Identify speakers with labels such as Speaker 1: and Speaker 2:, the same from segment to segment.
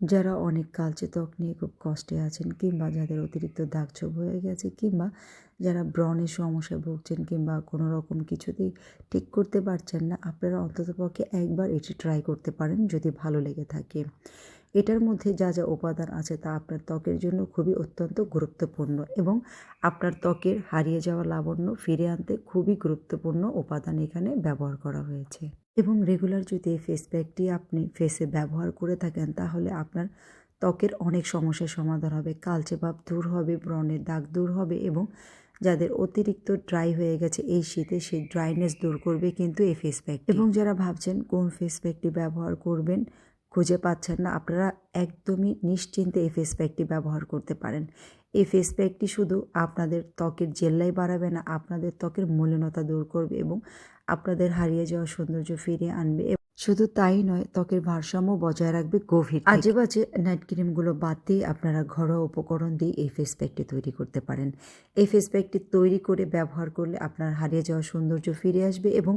Speaker 1: যারা অনেক কালচে ত্বক নিয়ে খুব কষ্টে আছেন কিংবা যাদের অতিরিক্ত দাগ ছোপ হয়ে গেছে কিংবা যারা ব্রণের সমস্যায় ভুগছেন কিংবা কোনো রকম কিছুতেই ঠিক করতে পারছেন না, আপনারা অন্ততপক্ষে একবার এটি ট্রাই করতে পারেন যদি ভালো লেগে থাকে। এটার মধ্যে যা যা উপাদান আছে তা আপনার ত্বকের জন্য খুবই অত্যন্ত গুরুত্বপূর্ণ এবং আপনার ত্বকের হারিয়ে যাওয়া লাবণ্য ফিরে আনতে খুবই গুরুত্বপূর্ণ উপাদান এখানে ব্যবহার করা হয়েছে। এবং রেগুলার যদি এই ফেস প্যাকটি আপনি ফেসে ব্যবহার করে থাকেন, তাহলে আপনার ত্বকের অনেক সমস্যার সমাধান হবে, কালচে ভাব দূর হবে, ব্রণের দাগ দূর হবে এবং যাদের অতিরিক্ত ড্রাই হয়ে গেছে এই শীতে সেই ড্রাইনেস দূর করবে কিন্তু এই ফেস প্যাক এবং যারা ভাবছেন কোন ফেস প্যাকটি ব্যবহার করবেন খুঁজে পাচ্ছেন না। আপনারা একদমই নিশ্চিন্তে এই ফেস প্যাকটি ব্যবহার করতে পারেন। এই ফেস প্যাকটি শুধু আপনাদের ত্বকের জেল্লাই বাড়াবে না, আপনাদের ত্বকের মলিনতা দূর করবে এবং আপনাদের হারিয়ে যাওয়া সৌন্দর্য ফিরিয়ে আনবে। শুধু তাই নয়, ত্বকের ভারসাম্য বজায় রাখবে গভীর আজে বাজে নাইট ক্রিমগুলো বাদ দিয়ে আপনারা ঘরোয়া উপকরণ দিয়ে এই ফেস প্যাকটি তৈরি করতে পারেন। এই ফেস প্যাকটি তৈরি করে ব্যবহার করলে আপনার হারিয়ে যাওয়া সৌন্দর্য ফিরে আসবে এবং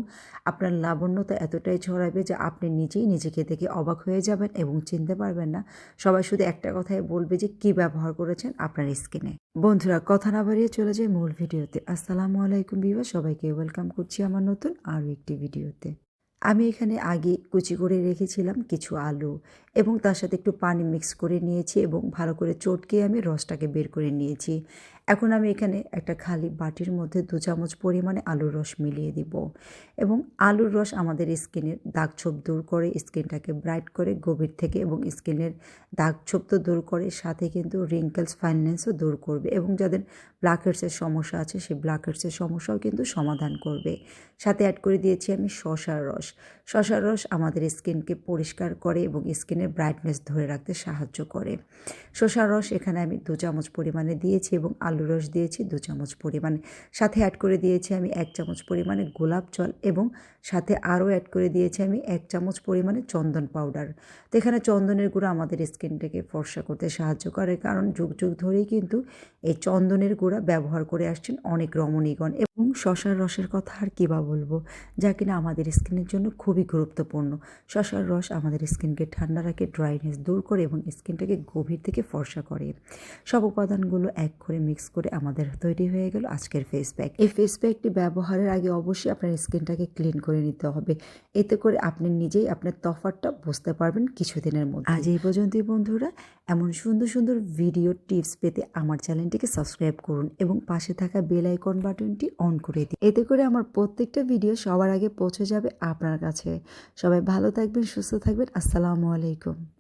Speaker 1: আপনার লাবণ্যতা এতটাই ছড়াবে যে আপনি নিজেই নিজেকে দেখে অবাক হয়ে যাবেন এবং চিনতে পারবেন না। সবাই শুধু একটা কথাই বলবে যে কি ব্যবহার করেছেন আপনার স্কিনে বন্ধুরা, কথা না বাড়িয়ে চলে যায় মূল ভিডিওতে। আসসালামু আলাইকুম বিবা সবাইকে ওয়েলকাম করছি আমার নতুন আরও একটি ভিডিওতে। আমি এখানে আগে কুচি করে রেখেছিলাম কিছু আলু এবং তার সাথে একটু পানি মিক্স করে নিয়েছি এবং ভালো করে চটকে আমি রসটাকে বের করে নিয়েছি। এখন আমি এখানে একটা খালি বাটির মধ্যে দু চামচ পরিমাণে আলুর রস মিলিয়ে দিব এবং আলুর রস আমাদের স্কিনের দাগ ছোপ দূর করে, স্কিনটাকে ব্রাইট করে গভীর থেকে এবং স্কিনের দাগ ছোপ তো দূর করে, সাথে কিন্তু রিঙ্কেলস ফাইন্যান্সও দূর করবে এবং যাদের ব্ল্যাকহেডসের সমস্যা আছে সেই ব্ল্যাকহেডসের সমস্যাও কিন্তু সমাধান করবে। সাথে অ্যাড করে দিয়েছি আমি শশার রস। শশার রস আমাদের স্কিনকে পরিষ্কার করে এবং স্কিনের ব্রাইটনেস ধরে রাখতে সাহায্য করে। শশার রস এখানে আমি দু চামচ পরিমাণে দিয়েছি এবং আলু রস দিয়েছি দু চামচ পরিমাণে। সাথে অ্যাড করে দিয়েছি আমি এক চামচ পরিমাণে গোলাপ জল এবং সাথে আরও অ্যাড করে দিয়েছি আমি এক চামচ পরিমাণে চন্দন পাউডার তো এখানে চন্দনের গুঁড়ো আমাদের স্কিনটাকে ফর্সা করতে সাহায্য করে কারণ যুগ যুগ ধরেই কিন্তু এই চন্দনের গুঁড়া ব্যবহার করে আসছেন অনেক রমণীগণ। এবং শশার রসের কথা আর কী বা বলব? যা কিনা আমাদের স্কিনের জন্য খুবই গুরুত্বপূর্ণ। শশার রস আমাদের স্কিনকে ঠান্ডা রাখে ড্রাইনেস দূর করে এবং স্কিনটাকে গভীর থেকে ফর্সা করে। সব উপাদানগুলো এক করে মিক্স করে আমাদের তৈরি হয়ে গেল আজকের ফেস প্যাক এই ফেস প্যাকটি ব্যবহারের আগে অবশ্যই আপনার স্কিনটাকে ক্লিন করে নিতে হবে। এতে করে আপনি নিজেই আপনার তফাতটা বুঝতে পারবেন কিছুদিনের মধ্যে। আজ এই পর্যন্তই বন্ধুরা। এমন সুন্দর সুন্দর ভিডিও টিপস পেতে আমার চ্যানেলটিকে সাবস্ক্রাইব করুন এবং পাশে থাকা বেল আইকন বাটনটি অন করে দিন। এতে করে আমার প্রত্যেকটা ভিডিও সবার আগে পৌঁছে যাবে আপনার কাছে। সবাই ভালো থাকবেন, সুস্থ থাকবেন। আসসালামু আলাইকুম। rico.